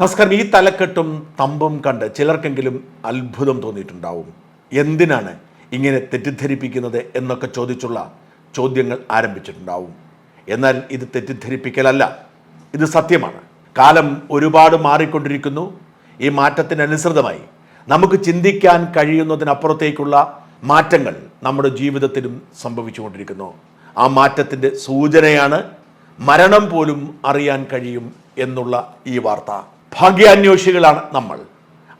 നമസ്കാരം. ഈ തലക്കെട്ടും തമ്പും കണ്ട് ചിലർക്കെങ്കിലും അത്ഭുതം തോന്നിയിട്ടുണ്ടാവും. എന്തിനാണ് ഇങ്ങനെ തെറ്റിദ്ധരിപ്പിക്കുന്നത് എന്നൊക്കെ ചോദിച്ചുള്ള ചോദ്യങ്ങൾ ആരംഭിച്ചിട്ടുണ്ടാവും. എന്നാൽ ഇത് തെറ്റിദ്ധരിപ്പിക്കലല്ല. ഇത് സത്യമാണ്. കാലം ഒരുപാട് മാറിക്കൊണ്ടിരിക്കുന്നു. ഈ മാറ്റത്തിനനുസൃതമായി നമുക്ക് ചിന്തിക്കാൻ കഴിയുന്നതിനപ്പുറത്തേക്കുള്ള മാറ്റങ്ങൾ നമ്മുടെ ജീവിതത്തിലും സംഭവിച്ചുകൊണ്ടിരിക്കുന്നു. ആ മാറ്റത്തിന്റെ സൂചനയാണ് മരണം പോലും അറിയാൻ കഴിയും എന്നുള്ള ഈ വാർത്ത. ഭാഗ്യാന്വേഷികളാണ് നമ്മൾ.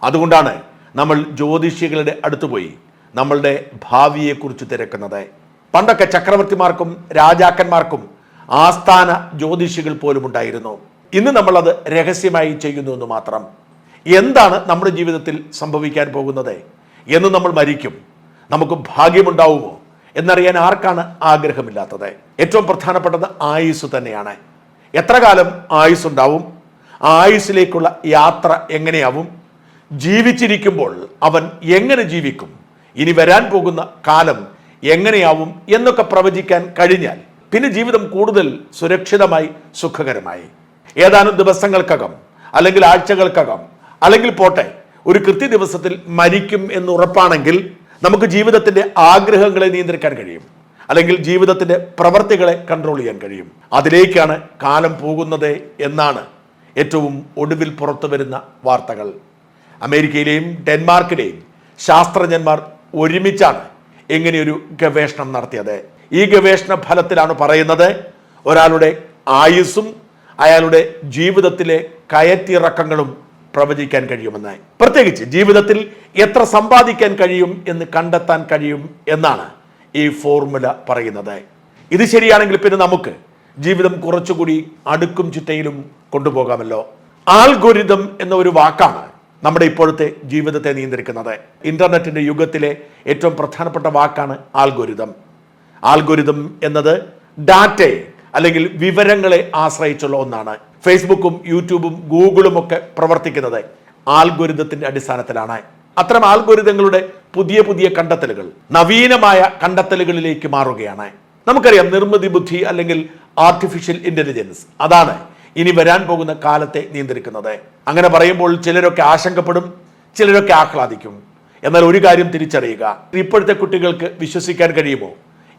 അതുകൊണ്ടാണ് നമ്മൾ ജ്യോതിഷികളുടെ അടുത്ത് പോയി നമ്മളുടെ ഭാവിയെക്കുറിച്ച് തിരക്കുന്നത്. പണ്ടൊക്കെ ചക്രവർത്തിമാർക്കും രാജാക്കന്മാർക്കും ആസ്ഥാന ജ്യോതിഷികൾ പോലും ഉണ്ടായിരുന്നു. ഇന്ന് നമ്മളത് രഹസ്യമായി ചെയ്യുന്നു എന്ന് മാത്രം. എന്താണ് നമ്മുടെ ജീവിതത്തിൽ സംഭവിക്കാൻ പോകുന്നത്? എന്ന് നമ്മൾ മരിക്കും. നമുക്ക് ഭാഗ്യമുണ്ടാവുമോ? എന്നറിയാൻ ആർക്കാണ് ആഗ്രഹമില്ലാത്തത്? ഏറ്റവും പ്രധാനപ്പെട്ടത് ആയുസ് തന്നെയാണ്. എത്ര കാലം ആയുസ് ഉണ്ടാവും ആയുസ്സിലേക്കുള്ള യാത്ര എങ്ങനെയാവും? ജീവിച്ചിരിക്കുമ്പോൾ അവൻ എങ്ങനെ ജീവിക്കും? ഇനി വരാൻ പോകുന്ന കാലം എങ്ങനെയാവും എന്നൊക്കെ പ്രവചിക്കാൻ കഴിഞ്ഞാൽ പിന്നെ ജീവിതം കൂടുതൽ സുരക്ഷിതമായി സുഖകരമായി. ഏതാനും ദിവസങ്ങൾക്കകം അല്ലെങ്കിൽ ആഴ്ചകൾക്കകം അല്ലെങ്കിൽ പോട്ടെ ഒരു കൃത്യ ദിവസത്തിൽ മരിക്കും എന്ന് ഉറപ്പാണെങ്കിൽ നമുക്ക് ജീവിതത്തിന്റെ ആഗ്രഹങ്ങളെ നിയന്ത്രിക്കാൻ കഴിയും. അല്ലെങ്കിൽ ജീവിതത്തിന്റെ പ്രവർത്തികളെ കൺട്രോൾ ചെയ്യാൻ കഴിയും. അതിലേക്കാണ് കാലം പോകുന്നത് എന്നാണ് ഏറ്റവും ഒടുവിൽ പുറത്തു വരുന്ന വാർത്തകൾ. അമേരിക്കയിലെയും ഡെൻമാർക്കിലെയും ശാസ്ത്രജ്ഞന്മാർ ഒരുമിച്ചാണ് ഇങ്ങനെയൊരു ഗവേഷണം നടത്തിയത്. ഈ ഗവേഷണ ഫലത്തിലാണ് പറയുന്നത് ഒരാളുടെ ആയുസ്സും അയാളുടെ ജീവിതത്തിലെ കയറ്റിറക്കങ്ങളും പ്രവചിക്കാൻ കഴിയുമെന്ന്. പ്രത്യേകിച്ച് ജീവിതത്തിൽ എത്ര സമ്പാദിക്കാൻ കഴിയും എന്ന് കണ്ടെത്താൻ കഴിയും എന്നാണ് ഈ ഫോർമുല പറയുന്നത്. ഇത് ശരിയാണെങ്കിൽ പിന്നെ നമുക്ക് ജീവിതം കുറച്ചുകൂടി അടുക്കും ചിട്ടയിലും കൊണ്ടുപോകാമല്ലോ. ആൽഗുരിതം എന്ന ഒരു വാക്കാണ് നമ്മുടെ ഇപ്പോഴത്തെ ജീവിതത്തെ നിയന്ത്രിക്കുന്നത്. ഇന്റർനെറ്റിന്റെ യുഗത്തിലെ ഏറ്റവും പ്രധാനപ്പെട്ട വാക്കാണ് ആൽഗുരിതം. ആൽഗുരിതം എന്നത് ഡാറ്റയെ അല്ലെങ്കിൽ വിവരങ്ങളെ ആശ്രയിച്ചുള്ള ഒന്നാണ്. ഫേസ്ബുക്കും യൂട്യൂബും ഗൂഗിളും ഒക്കെ പ്രവർത്തിക്കുന്നത് ആൽഗോരിതത്തിന്റെ അടിസ്ഥാനത്തിലാണ്. അത്തരം ആൽഗുരിതങ്ങളുടെ പുതിയ പുതിയ കണ്ടെത്തലുകൾ നവീനമായ കണ്ടെത്തലുകളിലേക്ക് മാറുകയാണ്. നമുക്കറിയാം നിർമ്മിതി ബുദ്ധി അല്ലെങ്കിൽ ആർട്ടിഫിഷ്യൽ ഇന്റലിജൻസ് അതാണ് ഇനി വരാൻ പോകുന്ന കാലത്തെ നിയന്ത്രിക്കുന്നത്. അങ്ങനെ പറയുമ്പോൾ ചിലരൊക്കെ ആശങ്കപ്പെടും ചിലരൊക്കെ ആഹ്ലാദിക്കും. എന്നാൽ ഒരു കാര്യം തിരിച്ചറിയുക. ഇപ്പോഴത്തെ കുട്ടികൾക്ക് വിശ്വസിക്കാൻ കഴിയുമോ?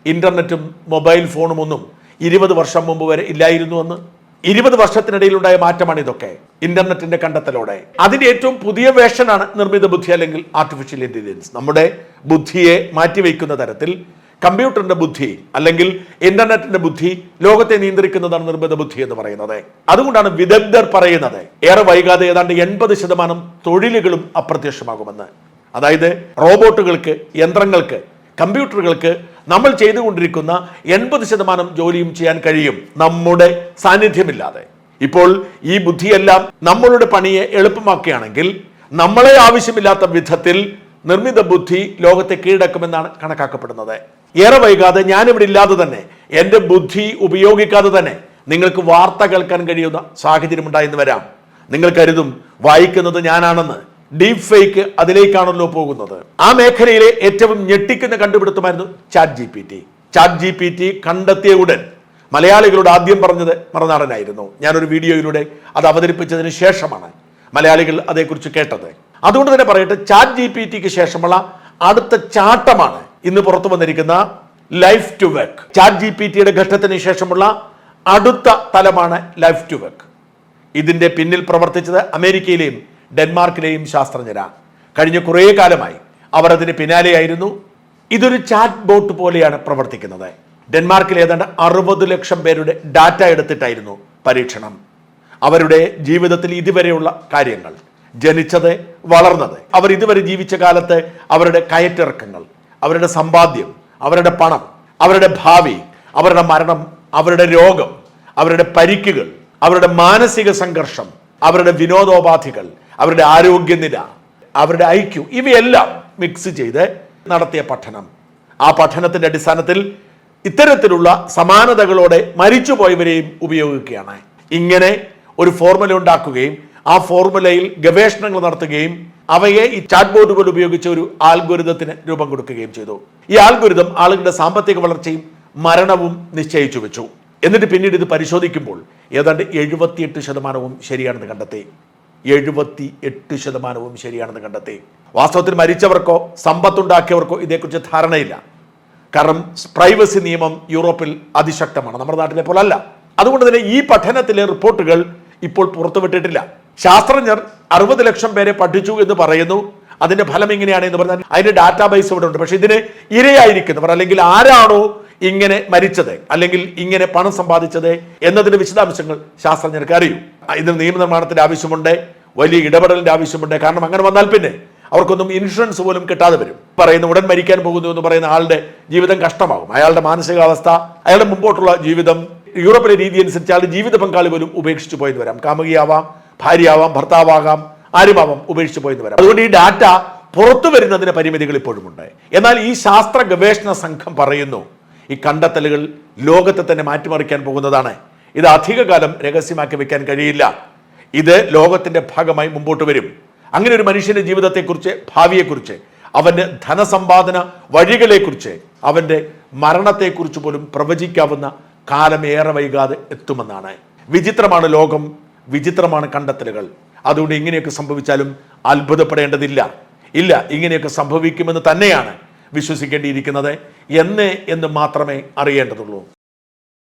ഇന്റർനെറ്റും മൊബൈൽ ഫോണും ഒന്നും ഇരുപത് വർഷം മുമ്പ് വരെ ഇല്ലായിരുന്നു എന്ന്? ഇരുപത് വർഷത്തിനിടയിലുണ്ടായ മാറ്റമാണ് ഇതൊക്കെ. ഇന്റർനെറ്റിന്റെ കണ്ടെത്തലോടെ. അതിന്റെ ഏറ്റവും പുതിയ വേഷനാണ് നിർമ്മിത ബുദ്ധി അല്ലെങ്കിൽ ആർട്ടിഫിഷ്യൽ ഇന്റലിജൻസ് നമ്മുടെ ബുദ്ധിയെ മാറ്റിവെക്കുന്ന തരത്തിൽ കമ്പ്യൂട്ടറിന്റെ ബുദ്ധി അല്ലെങ്കിൽ ഇന്റർനെറ്റിന്റെ ബുദ്ധി ലോകത്തെ നിയന്ത്രിക്കുന്നതാണ് നിർമ്മിത ബുദ്ധി എന്ന് പറയുന്നത്. അതുകൊണ്ടാണ് വിദഗ്ധർ പറയുന്നത് ഏറെ വൈകാതെ ഏതാണ്ട് എൺപത് ശതമാനം തൊഴിലുകളും അപ്രത്യക്ഷമാകുമെന്ന്. അതായത് റോബോട്ടുകൾക്ക് യന്ത്രങ്ങൾക്ക് കമ്പ്യൂട്ടറുകൾക്ക് നമ്മൾ ചെയ്തുകൊണ്ടിരിക്കുന്ന എൺപത് ശതമാനം ജോലിയും ചെയ്യാൻ കഴിയും നമ്മുടെ സാന്നിധ്യമില്ലാതെ. ഇപ്പോൾ ഈ ബുദ്ധിയെല്ലാം നമ്മളുടെ പണിയെ എളുപ്പമാക്കുകയാണെങ്കിൽ നമ്മളെ ആവശ്യമില്ലാത്ത വിധത്തിൽ നിർമ്മിത ബുദ്ധി ലോകത്തെ കീഴടക്കുമെന്നാണ് കണക്കാക്കപ്പെടുന്നത്. ഏറെ വൈകാതെ ഞാനിവിടെ ഇല്ലാതെ തന്നെ എന്റെ ബുദ്ധി ഉപയോഗിക്കാതെ തന്നെ നിങ്ങൾക്ക് വാർത്ത കേൾക്കാൻ കഴിയുന്ന സാഹചര്യം ഉണ്ടായെന്ന് വരാം. നിങ്ങൾ കരുതും വായിക്കുന്നത് ഞാനാണെന്ന് ഡീപ് ഫേക്ക് അതിലേക്കാണല്ലോ പോകുന്നത്. ആ മേഖലയിലെ ഏറ്റവും ഞെട്ടിക്കുന്ന കണ്ടുപിടുത്തമായിരുന്നു chat G P T chat G P T കണ്ടെത്തിയ ഉടൻ മലയാളികളോട് ആദ്യം പറഞ്ഞത് മറുനാടനായിരുന്നു. ഞാനൊരു വീഡിയോയിലൂടെ അത് അവതരിപ്പിച്ചതിന് ശേഷമാണ് മലയാളികൾ അതേക്കുറിച്ച് കേട്ടത്. അതുകൊണ്ട് തന്നെ പറയട്ടെ ചാറ്റ് ജി പി ടിക്ക് ശേഷമുള്ള അടുത്ത ചാട്ടമാണ് ഇന്ന് പുറത്തു വന്നിരിക്കുന്ന life to work. Chat G P ടിയുടെ ഘട്ടത്തിന് ശേഷമുള്ള അടുത്ത തലമാണ് ലൈഫ് ടു വർക്ക്. ഇതിന്റെ പിന്നിൽ പ്രവർത്തിച്ചത് അമേരിക്കയിലെയും ഡെൻമാർക്കിലെയും ശാസ്ത്രജ്ഞരാണ് കഴിഞ്ഞ കുറേ കാലമായി അവർ അതിന് പിന്നാലെയായിരുന്നു. ഇതൊരു ചാറ്റ് ബോട്ട് പോലെയാണ് പ്രവർത്തിക്കുന്നത്. ഡെൻമാർക്കിൽ ഏതാണ്ട് അറുപത് ലക്ഷം പേരുടെ ഡാറ്റ എടുത്തിട്ടായിരുന്നു പരീക്ഷണം. അവരുടെ ജീവിതത്തിൽ ഇതുവരെയുള്ള കാര്യങ്ങൾ ജനിച്ചത് വളർന്നത് അവർ ഇതുവരെ ജീവിച്ച കാലത്ത് അവരുടെ കയറ്റിറക്കങ്ങൾ അവരുടെ സമ്പാദ്യം അവരുടെ പണം അവരുടെ ഭാവി അവരുടെ മരണം അവരുടെ രോഗം അവരുടെ പരിക്കുകൾ അവരുടെ മാനസിക സംഘർഷം അവരുടെ വിനോദോപാധികൾ അവരുടെ ആരോഗ്യനില അവരുടെ ഐക്യു ഇവയെല്ലാം മിക്സ് ചെയ്ത് നടത്തിയ പഠനം. ആ പഠനത്തിന്റെ അടിസ്ഥാനത്തിൽ ഇത്തരത്തിലുള്ള സമാനതകളോടെ മരിച്ചുപോയവരെയും ഉപയോഗിക്കുകയാണ്. ഇങ്ങനെ ഒരു ഫോർമുല ഉണ്ടാക്കുകയും ആ ഫോർമുലയിൽ ഗവേഷണങ്ങൾ നടത്തുകയും അവയെ ഈ ചാറ്റ് ബോർഡുകൾ ഉപയോഗിച്ച് ഒരു ആൽഗുരുതത്തിന് രൂപം കൊടുക്കുകയും ചെയ്തു. ഈ ആൽഗുരുതം ആളുകളുടെ സാമ്പത്തിക വളർച്ചയും മരണവും നിശ്ചയിച്ചു വെച്ചു. എന്നിട്ട് പിന്നീട് ഇത് പരിശോധിക്കുമ്പോൾ ഏതാണ്ട് എഴുപത്തിയെട്ട് ശതമാനവും ശരിയാണെന്ന് കണ്ടെത്തി. എഴുപത്തി എട്ട് ശതമാനവും ശരിയാണെന്ന് കണ്ടെത്തി. വാസ്തവത്തിൽ മരിച്ചവർക്കോ സമ്പത്തുണ്ടാക്കിയവർക്കോ ഇതേക്കുറിച്ച് ധാരണയില്ല. കാരണം പ്രൈവസി നിയമം യൂറോപ്പിൽ അതിശക്തമാണ്. നമ്മുടെ നാട്ടിലെ പോലല്ല അതുകൊണ്ട് തന്നെ ഈ പഠനത്തിലെ റിപ്പോർട്ടുകൾ ഇപ്പോൾ പുറത്തുവിട്ടിട്ടില്ല. ശാസ്ത്രജ്ഞർ അറുപത് ലക്ഷം പേരെ പഠിച്ചു എന്ന് പറയുന്നു. അതിന്റെ ഫലം എങ്ങനെയാണ് എന്ന് പറഞ്ഞാൽ അതിന്റെ ഡാറ്റാബേസ് ഇവിടെ ഉണ്ട്. പക്ഷെ ഇതിന് ഇരയായിരിക്കുന്നവർ അല്ലെങ്കിൽ ആരാണോ ഇങ്ങനെ മരിച്ചത് അല്ലെങ്കിൽ ഇങ്ങനെ പണം സമ്പാദിച്ചത് എന്നതിന്റെ വിശദാംശങ്ങൾ ശാസ്ത്രജ്ഞർക്ക് അറിയൂ. ഇതിന് നിയമനിർമ്മാണത്തിന്റെ ആവശ്യമുണ്ട് വലിയ ഇടപെടലിന്റെ ആവശ്യമുണ്ട്. കാരണം അങ്ങനെ വന്നാൽ പിന്നെ അവർക്കൊന്നും ഇൻഷുറൻസ് പോലും കിട്ടാതെ വരും. പറയുന്ന ഉടൻ മരിക്കാൻ പോകുന്നു എന്ന് പറയുന്ന ആളുടെ ജീവിതം കഷ്ടമാകും. അയാളുടെ മാനസികാവസ്ഥ അയാളുടെ മുമ്പോട്ടുള്ള ജീവിതം യൂറോപ്പിലെ രീതി അനുസരിച്ച് അയാളുടെ ജീവിത പങ്കാളി പോലും ഉപേക്ഷിച്ചു പോയെന്ന് വരാം. കാമുകിയാവാം ഭാര്യയാവാം ഭർത്താവാകാം ആരുമാവാം ഉപേക്ഷിച്ച് പോയെന്ന് വരാം. അതുകൊണ്ട് ഈ ഡാറ്റ പുറത്തു വരുന്നതിന് പരിമിതികൾ ഇപ്പോഴും ഉണ്ട് എന്നാൽ ഈ ശാസ്ത്ര ഗവേഷണ സംഘം പറയുന്നു ഈ കണ്ടെത്തലുകൾ ലോകത്തെ തന്നെ മാറ്റിമറിക്കാൻ പോകുന്നതാണ്. ഇത് അധികകാലം രഹസ്യമാക്കി വെക്കാൻ കഴിയില്ല. ഇത് ലോകത്തിന്റെ ഭാഗമായി മുമ്പോട്ട് വരും. അങ്ങനെ ഒരു മനുഷ്യന്റെ ജീവിതത്തെക്കുറിച്ച് ഭാവിയെക്കുറിച്ച് അവന്റെ ധനസമ്പാദന വഴികളെക്കുറിച്ച് അവന്റെ മരണത്തെക്കുറിച്ച് പോലും പ്രവചിക്കാവുന്ന കാലം ഏറെ വൈകാതെ എത്തുമെന്നാണ്. വിചിത്രമാണ് ലോകം വിചിത്രമാണ് കണ്ടെത്തലുകൾ. അതുകൊണ്ട് ഇങ്ങനെയൊക്കെ സംഭവിച്ചാലും അത്ഭുതപ്പെടേണ്ടതില്ല. ഇല്ല ഇങ്ങനെയൊക്കെ സംഭവിക്കുമെന്ന് തന്നെയാണ് വിശ്വസിക്കേണ്ടിയിരിക്കുന്നത്. എന്ന് എന്ന് മാത്രമേ അറിയേണ്ടതുള്ളൂ.